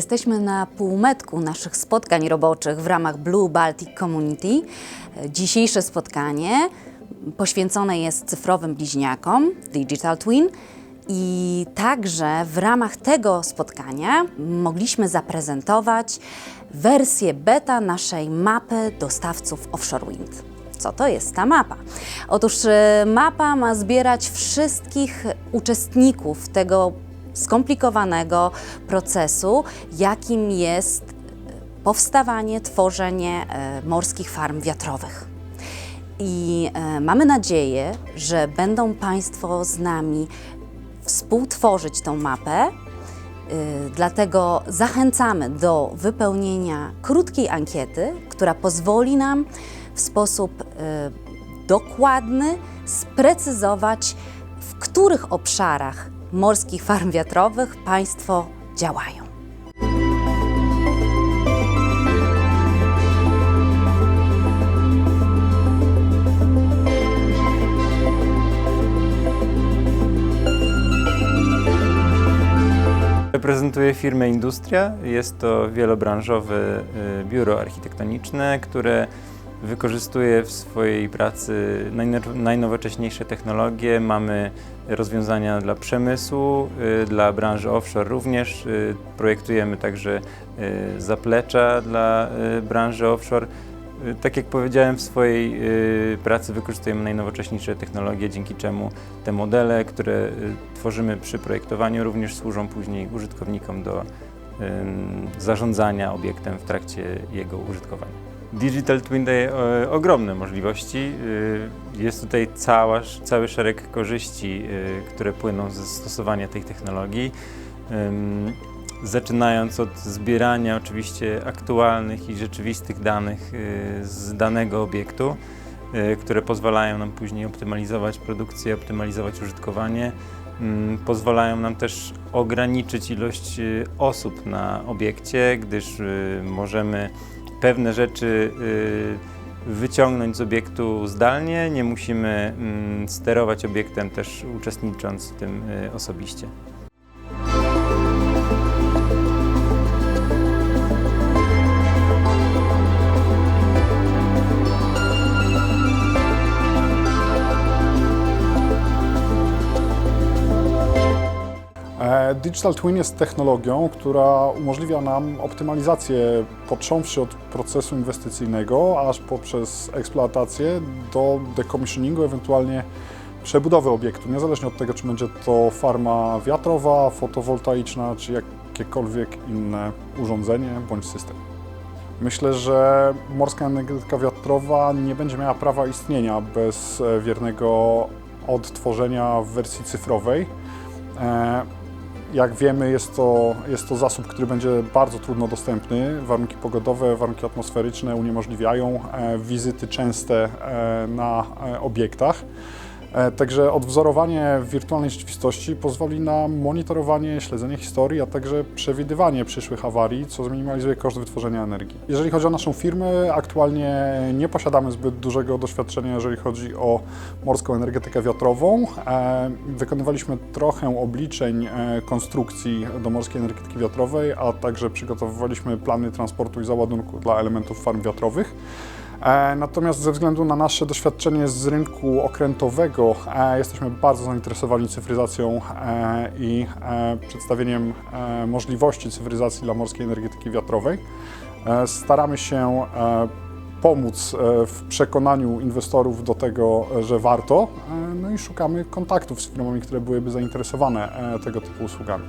Jesteśmy na półmetku naszych spotkań roboczych w ramach Blue Baltic Community. Dzisiejsze spotkanie poświęcone jest cyfrowym bliźniakom, Digital Twin. I także w ramach tego spotkania mogliśmy zaprezentować wersję beta naszej mapy dostawców offshore wind. Co to jest ta mapa? Otóż e, mapa ma zbierać wszystkich uczestników tego skomplikowanego procesu, jakim jest e, powstawanie, tworzenie e, morskich farm wiatrowych. I e, mamy nadzieję, że będą Państwo z nami współtworzyć tą mapę. Dlatego zachęcamy do wypełnienia krótkiej ankiety, która pozwoli nam w sposób dokładny sprecyzować, w których obszarach morskich farm wiatrowych Państwo działają. Reprezentuję firmę Industria. Jest to wielobranżowe y, biuro architektoniczne, które wykorzystuje w swojej pracy najno- najnowocześniejsze technologie. Mamy rozwiązania dla przemysłu, y, dla branży offshore również. Y, Projektujemy także y, zaplecza dla branży offshore. Tak jak powiedziałem, w swojej pracy wykorzystujemy najnowocześniejsze technologie, dzięki czemu te modele, które tworzymy przy projektowaniu, również służą później użytkownikom do zarządzania obiektem w trakcie jego użytkowania. Digital Twin daje e, ogromne możliwości. Y, Jest tutaj cała, cały szereg korzyści, y, które płyną ze stosowania tej technologii. Zaczynając od zbierania oczywiście aktualnych i rzeczywistych danych z danego obiektu, które pozwalają nam później optymalizować produkcję, optymalizować użytkowanie. Pozwalają nam też ograniczyć ilość osób na obiekcie, gdyż możemy pewne rzeczy y, wyciągnąć z obiektu zdalnie, nie musimy mm, sterować obiektem też uczestnicząc w tym y, osobiście. Digital Twin jest technologią, która umożliwia nam optymalizację, począwszy od procesu inwestycyjnego, aż poprzez eksploatację do decommissioningu, ewentualnie przebudowy obiektu, niezależnie od tego, czy będzie to farma wiatrowa, fotowoltaiczna, czy jakiekolwiek inne urządzenie bądź system. Myślę, że morska energetyka wiatrowa nie będzie miała prawa istnienia bez e, wiernego odtworzenia w wersji cyfrowej. Jak wiemy, jest to, jest to zasób, który będzie bardzo trudno dostępny. Warunki pogodowe, warunki atmosferyczne uniemożliwiają e, wizyty częste e, na e, obiektach. E, Także odwzorowanie wirtualnej rzeczywistości pozwoli na monitorowanie, śledzenie historii, a także przewidywanie przyszłych awarii, co zminimalizuje koszt wytworzenia energii. Jeżeli chodzi o naszą firmę, aktualnie nie posiadamy zbyt dużego doświadczenia, jeżeli chodzi o morską energetykę wiatrową. E, Wykonywaliśmy trochę obliczeń e, konstrukcji do morskiej energetyki wiatrowej, a także przygotowywaliśmy plany transportu i załadunku dla elementów farm wiatrowych. E, Natomiast ze względu na nasze doświadczenie z rynku okrętowego e, jesteśmy bardzo zainteresowani cyfryzacją e, i przedstawieniem możliwości cyfryzacji dla morskiej energetyki wiatrowej. Staramy się pomóc w przekonaniu inwestorów do tego, że warto, no i szukamy kontaktów z firmami, które byłyby zainteresowane tego typu usługami.